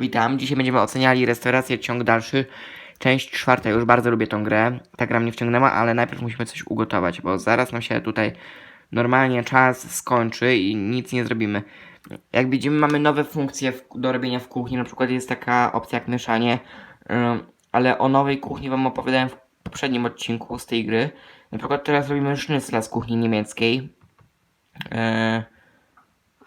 Witam, dzisiaj będziemy oceniali restaurację ciąg dalszy. Część czwarta, już bardzo lubię tą grę. Ta gra mnie wciągnęła, ale najpierw musimy coś ugotować, bo zaraz nam się tutaj normalnie czas skończy i nic nie zrobimy. Jak widzimy, mamy nowe funkcje do robienia w kuchni. Na przykład jest taka opcja jak mieszanie, ale o nowej kuchni Wam opowiadałem w poprzednim odcinku z tej gry. Na przykład teraz robimy sznycla z kuchni niemieckiej. Yy,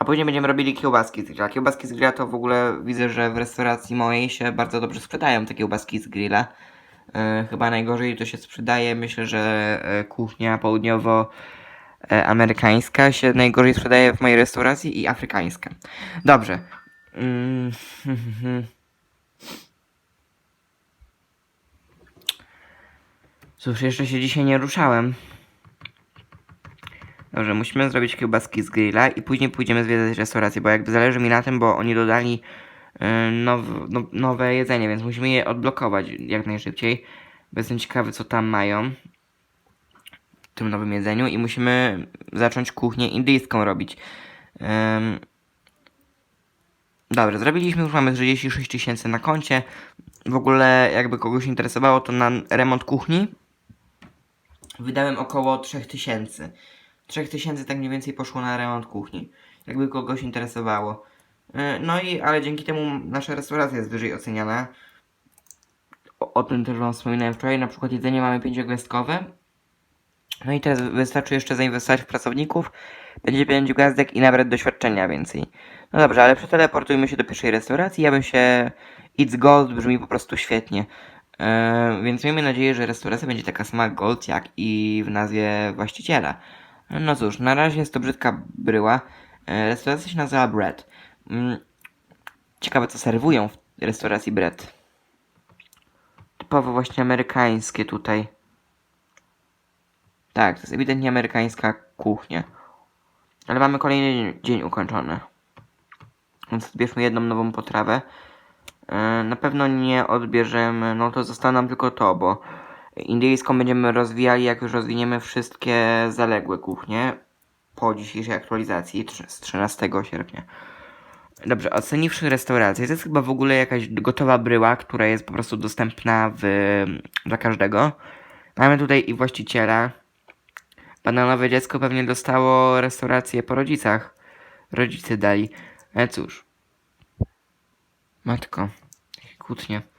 a później będziemy robili kiełbaski z grilla. Kiełbaski z grilla to w ogóle widzę, że w restauracji mojej się bardzo dobrze sprzedają te kiełbaski z grilla. E, chyba najgorzej to się sprzedaje. Myślę, że e, kuchnia południowo-amerykańska się najgorzej sprzedaje w mojej restauracji i afrykańska. Dobrze. Mm, Cóż, jeszcze się dzisiaj nie ruszałem. Dobrze, musimy zrobić kiełbaski z grilla i później pójdziemy zwiedzać restaurację, bo jakby zależy mi na tym, bo oni dodali yy, now, no, nowe jedzenie, więc musimy je odblokować jak najszybciej. Bo jestem ciekawy, co tam mają w tym nowym jedzeniu i musimy zacząć kuchnię indyjską robić. Ym... Dobrze, zrobiliśmy, już mamy 36 tysięcy na koncie. W ogóle, jakby kogoś interesowało, to na remont kuchni wydałem około 3000. 3000 tak mniej więcej poszło na remont kuchni. Jakby kogoś interesowało. Yy, No i, ale dzięki temu nasza restauracja jest wyżej oceniana. O, o tym też wam wspominałem wczoraj. Na przykład jedzenie mamy pięciogwiazdkowe. No i teraz wystarczy jeszcze zainwestować w pracowników. Będzie 5 gwiazdek i nawet doświadczenia więcej. No dobrze, ale przeteleportujmy się do pierwszej restauracji. Ja bym się... It's Gold brzmi po prostu świetnie. Yy, więc miejmy nadzieję, że restauracja będzie taka sama Gold jak i w nazwie właściciela. No cóż, na razie jest to brzydka bryła. E, Restauracja się nazywa Bread. Mm, Ciekawe co serwują w restauracji Bread. Typowo właśnie amerykańskie tutaj. Tak, to jest ewidentnie amerykańska kuchnia. Ale mamy kolejny dzień, ukończony. Więc odbierzmy jedną nową potrawę. E, Na pewno nie odbierzemy, no to zostało nam tylko to, bo indyjską będziemy rozwijali, jak już rozwiniemy wszystkie zaległe kuchnie po dzisiejszej aktualizacji z 13 sierpnia. Dobrze, oceniwszy restaurację, to jest chyba w ogóle jakaś gotowa bryła, która jest po prostu dostępna w, dla każdego. Mamy tutaj i właściciela. Bananowe dziecko pewnie dostało restaurację po rodzicach. Rodzice dali. Ale cóż. Matko. Kłótnie.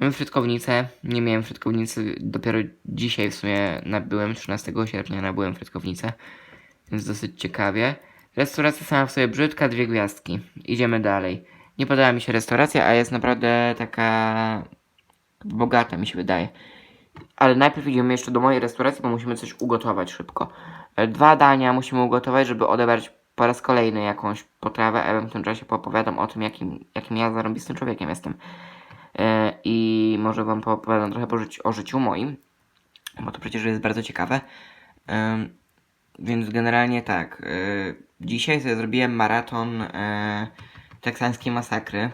Mamy frytkownicę. Nie miałem frytkownicy. Dopiero dzisiaj w sumie nabyłem. 13 sierpnia nabyłem frytkownicę. Więc dosyć ciekawie. Restauracja sama w sobie brzydka, dwie gwiazdki. Idziemy dalej. Nie podoba mi się restauracja, a jest naprawdę taka bogata mi się wydaje. Ale najpierw idziemy jeszcze do mojej restauracji, bo musimy coś ugotować szybko. E, Dwa dania musimy ugotować, żeby odebrać po raz kolejny jakąś potrawę, a ja w tym czasie poopowiadam o tym, jakim, jakim ja zarąbistym człowiekiem jestem. E, I może wam poopowiadam trochę o życiu moim, bo to przecież jest bardzo ciekawe. Więc generalnie tak. y, dzisiaj sobie zrobiłem maraton y, teksańskiej masakry.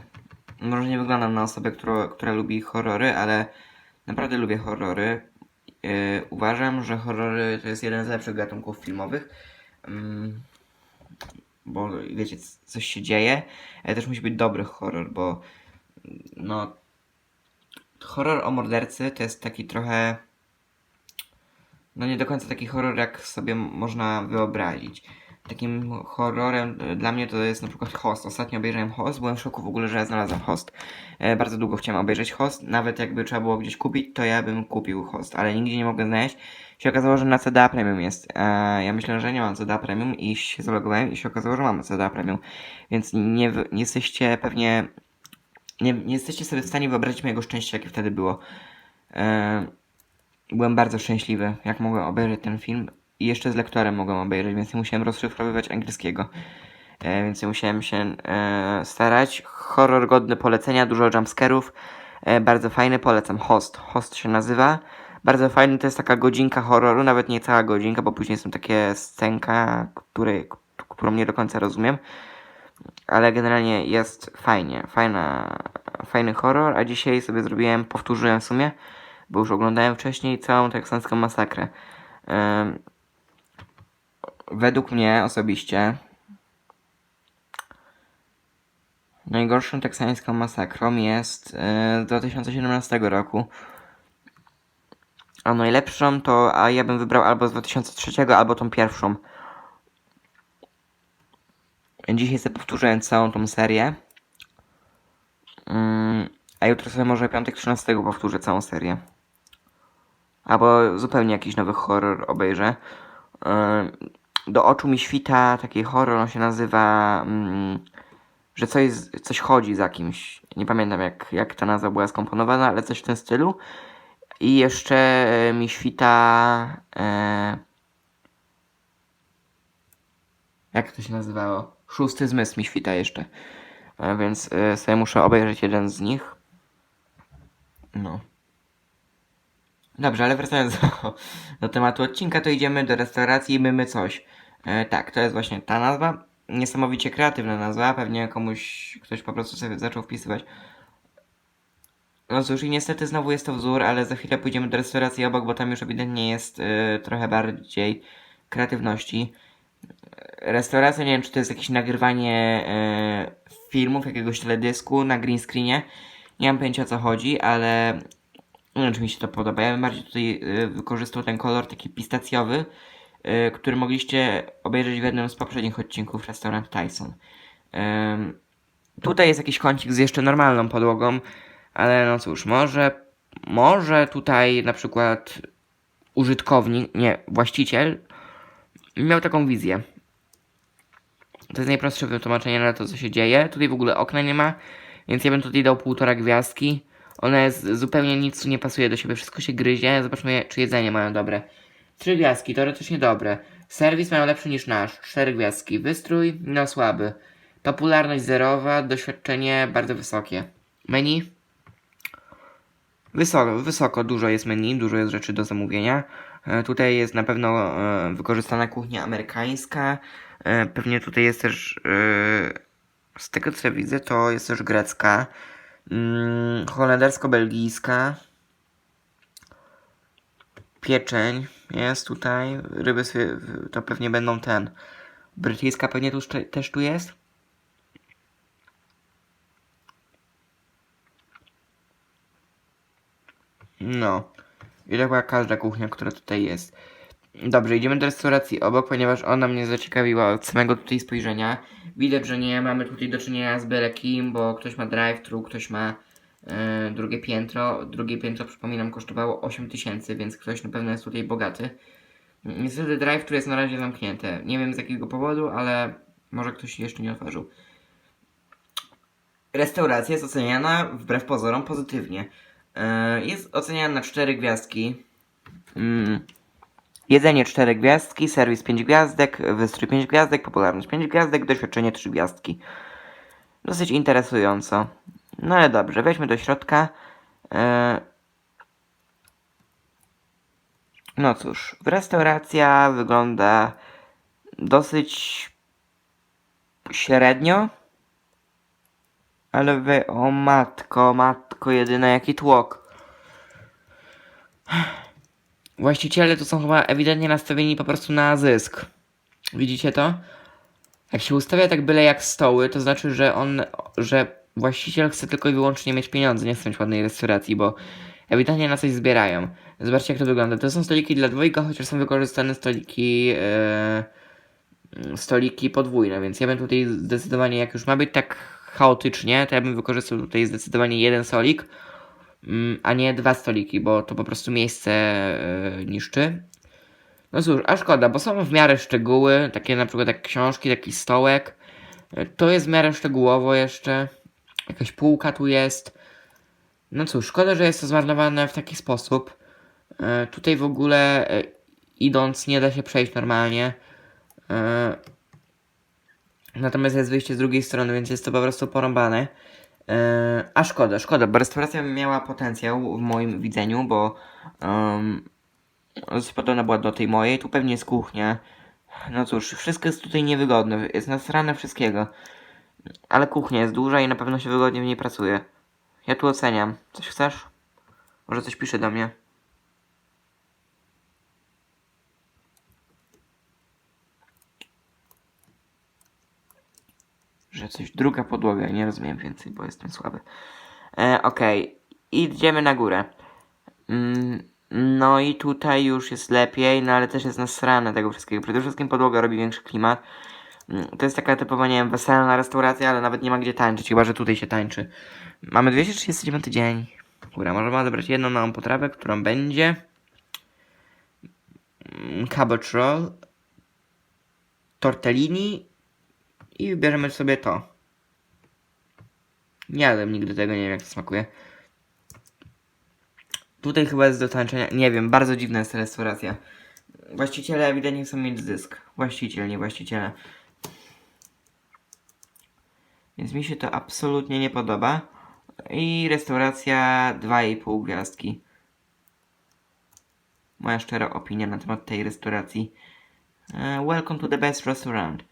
Może nie wyglądam na osobę, która, która lubi horrory, ale naprawdę lubię horrory. Uważam, że horrory to jest jeden z lepszych gatunków filmowych. Ym, bo wiecie, coś się dzieje, ale też musi być dobry horror, bo no horror o mordercy to jest taki trochę no nie do końca taki horror, jak sobie można wyobrazić. Takim horrorem e, dla mnie to jest na przykład Host. Ostatnio obejrzałem Host, byłem w szoku w ogóle, że znalazłem Host. E, bardzo długo chciałem obejrzeć Host, nawet jakby trzeba było gdzieś kupić, to ja bym kupił Host, ale nigdzie nie mogę znaleźć. Się okazało, że na CDA Premium jest. E, ja myślę, że nie mam CDA Premium i się zalogowałem i się okazało, że mam CDA Premium. Więc nie, nie jesteście pewnie... Nie, nie jesteście sobie w stanie wyobrazić mojego szczęścia, jakie wtedy było. E, byłem bardzo szczęśliwy, jak mogłem obejrzeć ten film. I jeszcze z lektorem mogłem obejrzeć, więc nie musiałem rozszyfrowywać angielskiego. E, więc nie musiałem się e, starać. Horror godny polecenia, dużo jumpscarów. E, bardzo fajny, polecam. Host. Host się nazywa. Bardzo fajny, to jest taka godzinka horroru, nawet nie cała godzinka, bo później są takie scenka, której, którą nie do końca rozumiem. Ale generalnie jest fajnie, fajna, fajny horror, a dzisiaj sobie zrobiłem, powtórzyłem w sumie, bo już oglądałem wcześniej całą teksańską masakrę. Em, według mnie osobiście Najgorszą teksańską masakrą jest e, z 2017 roku. A najlepszą to, a ja bym wybrał albo z 2003, albo tą pierwszą. Dzisiaj sobie powtórzyłem całą tą serię. Mm, a jutro sobie może piątek 13 powtórzę całą serię. Albo zupełnie jakiś nowy horror obejrzę. Do oczu mi świta taki horror, on się nazywa, mm, że coś, coś chodzi za kimś. Nie pamiętam jak, jak ta nazwa była skomponowana, ale coś w tym stylu. I jeszcze mi świta... E, jak to się nazywało? Szósty zmysł mi świta jeszcze. E, więc e, sobie muszę obejrzeć jeden z nich. No. Dobrze, ale wracając do, do tematu odcinka, to idziemy do restauracji Mymy Coś. E, tak, to jest właśnie ta nazwa. Niesamowicie kreatywna nazwa. Pewnie komuś ktoś po prostu sobie zaczął wpisywać. No cóż, i niestety znowu jest to wzór, ale za chwilę pójdziemy do restauracji obok, bo tam już ewidentnie jest e, trochę bardziej kreatywności. Restauracja, nie wiem, czy to jest jakieś nagrywanie e, filmów, jakiegoś teledysku na green screenie. Nie mam pojęcia o co chodzi, ale nie wiem, czy mi się to podoba. Ja bym bardziej tutaj y, wykorzystał ten kolor taki pistacjowy, y, który mogliście obejrzeć w jednym z poprzednich odcinków Restaurant Tyson. Tutaj jest jakiś kącik z jeszcze normalną podłogą, ale no cóż, może, może tutaj na przykład użytkownik, nie, właściciel miał taką wizję. To jest najprostsze wytłumaczenie na to, co się dzieje. Tutaj w ogóle okna nie ma, więc ja bym tutaj dał półtora gwiazdki. Ona jest zupełnie nic nie pasuje do siebie, wszystko się gryzie. Zobaczmy, czy jedzenie mają dobre. Trzy gwiazdki, teoretycznie dobre. Serwis mają lepszy niż nasz, cztery gwiazdki. Wystrój, no słaby. Popularność zerowa, doświadczenie bardzo wysokie. Menu? Wysoko, wysoko, dużo jest menu, dużo jest rzeczy do zamówienia. E, tutaj jest na pewno e, wykorzystana kuchnia amerykańska. E, pewnie tutaj jest też, z tego co widzę, to jest też grecka. Mm, holendersko-belgijska. Pieczeń jest tutaj. Ryby to pewnie będą ten. Brytyjska pewnie tu, też tu jest. No. I to była każda kuchnia, która tutaj jest. Dobrze, idziemy do restauracji obok, ponieważ ona mnie zaciekawiła od samego tutaj spojrzenia. Widać, że nie mamy tutaj do czynienia z byle kim, bo ktoś ma drive-thru, ktoś ma e, drugie piętro. Drugie piętro, przypominam, kosztowało 8 tysięcy, więc ktoś na pewno jest tutaj bogaty. Niestety drive-thru jest na razie zamknięte. Nie wiem z jakiego powodu, ale może ktoś jeszcze nie otworzył. Restauracja jest oceniana wbrew pozorom pozytywnie. E, Jest oceniana na 4 gwiazdki. Mm. Jedzenie 4 gwiazdki, serwis 5 gwiazdek, wystrój 5 gwiazdek, popularność 5 gwiazdek, doświadczenie 3 gwiazdki. Dosyć interesująco. No ale dobrze, weźmy do środka. E, No cóż, restauracja wygląda dosyć średnio. Ale wy, o matko, matko jedyna, jaki tłok. Właściciele to są chyba ewidentnie nastawieni po prostu na zysk. Widzicie to? Jak się ustawia tak byle jak stoły, to znaczy, że on, że właściciel chce tylko i wyłącznie mieć pieniądze, nie chce mieć ładnej restauracji, bo ewidentnie na coś zbierają. Zobaczcie jak to wygląda. To są stoliki dla dwojga, chociaż są wykorzystane stoliki e, stoliki podwójne, więc ja bym tutaj zdecydowanie, jak już ma być tak chaotycznie, to ja bym wykorzystał tutaj zdecydowanie jeden stolik, mm, a nie dwa stoliki, bo to po prostu miejsce e, niszczy. No cóż, a szkoda, bo są w miarę szczegóły, takie na przykład jak książki, taki stołek. E, To jest w miarę szczegółowo jeszcze. Jakaś półka tu jest. No cóż, szkoda, że jest to zmarnowane w taki sposób. E, Tutaj w ogóle idąc nie da się przejść normalnie. Natomiast jest wyjście z drugiej strony, więc jest to po prostu porąbane. E, a szkoda, szkoda, bo restauracja miała potencjał w moim widzeniu, bo um, była do tej mojej. Tu pewnie jest kuchnia. No cóż, wszystko jest tutaj niewygodne. Jest nasrane wszystkiego. Ale kuchnia jest duża i na pewno się wygodnie w niej pracuje. Ja tu oceniam. Coś chcesz? Może coś pisze do mnie? Że coś druga podłoga, nie rozumiem więcej, bo jestem słaby. E, Okej, idziemy na górę. Mm, no i tutaj już jest lepiej, no ale też jest nasrane tego wszystkiego. Przede wszystkim podłoga robi większy klimat. Mm, To jest taka typowa, nie wiem, weselna restauracja, ale nawet nie ma gdzie tańczyć, chyba że tutaj się tańczy. Mamy 239 dzień. Góra, możemy odebrać jedną nową potrawę, którą będzie mm, cabbage roll, tortellini i wybierzemy sobie to. Nie jadłem nigdy tego, nie wiem jak to smakuje. Tutaj chyba jest do tańczenia, nie wiem, bardzo dziwna jest ta restauracja. Właściciele ewidentnie chcą mieć zysk. Właściciel, nie właściciele. Więc mi się to absolutnie nie podoba. I restauracja 2,5 gwiazdki. Moja szczera opinia na temat tej restauracji. E, welcome to the best restaurant.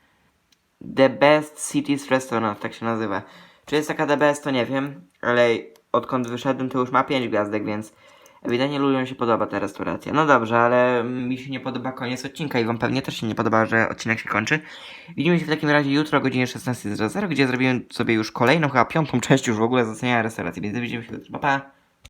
The Best Cities Restaurant, tak się nazywa. Czy jest taka The Best, to nie wiem, ale odkąd wyszedłem, to już ma 5 gwiazdek, więc ewidentnie ludziom się podoba ta restauracja. No dobrze, ale mi się nie podoba koniec odcinka i wam pewnie też się nie podoba, że odcinek się kończy. Widzimy się w takim razie jutro o godzinie 16.00, gdzie zrobiłem sobie już kolejną, chyba piątą część już w ogóle z oceniania restauracji, więc widzimy się jutro. Pa, pa!